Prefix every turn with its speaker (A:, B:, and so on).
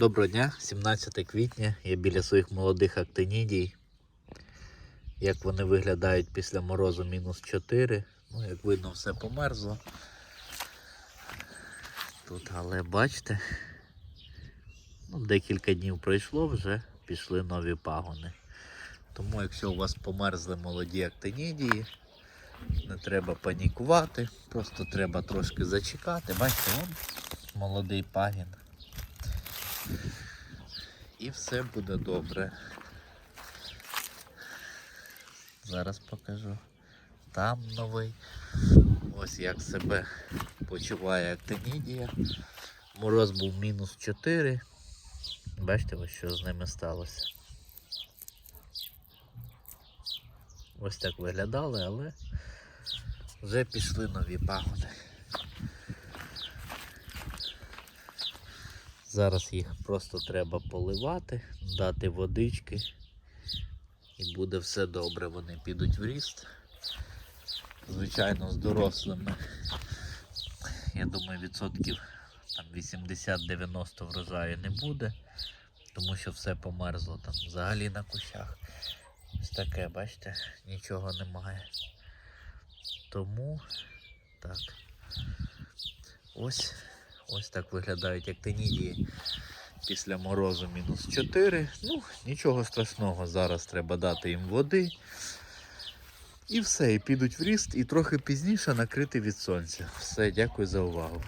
A: Доброго дня, 17 квітня. Я біля своїх молодих актинідій. Як вони виглядають після морозу мінус 4. Ну, як видно, все померзло. Тут, але бачите, ну, декілька днів пройшло, вже пішли нові пагони. Тому, якщо у вас померзли молоді актинідії, не треба панікувати, просто треба трошки зачекати. Бачите, вон молодий пагін. І все буде добре. Зараз покажу. Там новий. Ось як себе почуває актинідія. Мороз був мінус 4. Бачите, ось що з ними сталося. Ось так виглядали, але вже пішли нові пагони. Зараз їх просто треба поливати, дати водички і буде все добре. Вони підуть в ріст. Звичайно, з дорослими. Я думаю, відсотків там 80-90 врожаю не буде, тому що все померзло там взагалі на кущах. Ось таке, бачите, нічого немає. Тому так. Ось Ось так виглядають актинідії після морозу мінус 4. Ну, нічого страшного, зараз треба дати їм води. І все, і підуть в ріст, і трохи пізніше накрити від сонця. Все, дякую за увагу.